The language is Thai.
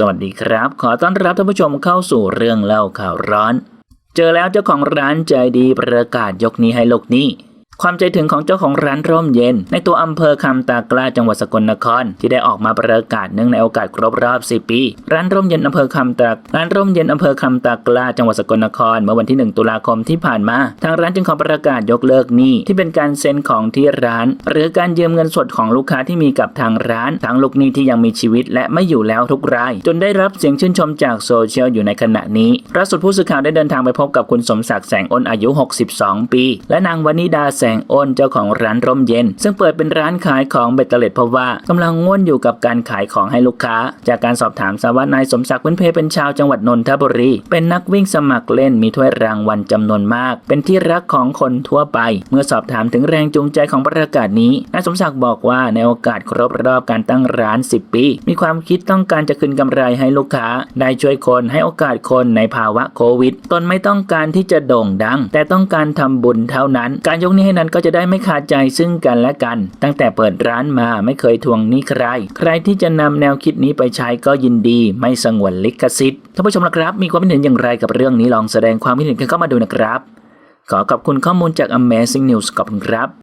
สวัสดีครับ ขอต้อนรับท่านผู้ชมเข้าสู่เรื่องเล่าข่าวร้อน เจอแล้วเจ้าของร้านใจดีประกาศยกนี้ให้โลกนี้ ความใจถึงของเจ้าของร้านร่มเย็น ในตัวอำเภอคำตากล้าจังหวัดสกลนคร ที่ได้ออกมาประกาศเนื่องในโอกาสครบรอบ10ปี ร้านร่มเย็นอำเภอคำตากร้านร่มเย็นอำเภอคำตากล้าจังหวัดสกลนคร เมื่อวันที่ 1 ตุลาคมที่ผ่านมา ทางร้านจึงขอประกาศยกเลิกหนี้ที่เป็นการเซ็นของที่ร้าน หรือการยืมเงินสดของลูกค้าที่มีกับทางร้านทั้งลูกหนี้ที่ยังมีชีวิตและไม่อยู่แล้วทุกราย จนได้รับเสียงชื่นชมจากโซเชียลอยู่ในขณะนี้ล่าสุดผู้สื่อข่าวได้เดินทางไปพบกับคุณสมศักดิ์แสงอ้นอายุ 62 ปี และนางวนิดาแสงอ้นเจ้าของร้านร่มเย็น ซึ่งเปิดเป็นร้านขายของเบตเตอร์เล็ดเพราะว่ากำลังง่วนอยู่กับการขายของให้ลูกค้า จากการสอบถามทราบว่านายสมศักดิ์พื้นเพเป็นชาวจังหวัดนนทบุรี เป็นนักวิ่งสมัครเล่นมีถ้วยรางวัลจำนวนมาก เป็นที่รักของคนทั่วไป เมื่อสอบถามถึงแรงจูงใจของประกาศนี้นายสมศักดิ์บอกว่าในโอกาสครบรอบการตั้งร้าน 10 ปี มีความคิดต้องการจะคืนกำไรให้ลูกค้า ได้ช่วยคนให้โอกาสคนในภาวะโควิดตนไม่ต้องการที่จะโด่งดัง แต่ต้องการทำบุญเท่านั้น การยกนี้ให้นั้นก็จะได้ไม่ขาดใจซึ่งกันและกัน ตั้งแต่เปิดร้านมาไม่เคยทวงหนี้ใคร ใครที่จะนำแนวคิดนี้ไปใช้ก็ยินดี ไม่สงวนลิขสิทธิ์ท่านผู้ชมนะครับ มีความคิดเห็นอย่างไรกับเรื่องนี้ลองแสดงความคิดเห็นกันเข้ามาดูนะครับ ขอขอบคุณข้อมูลจาก Amazing News ขอบคุณครับ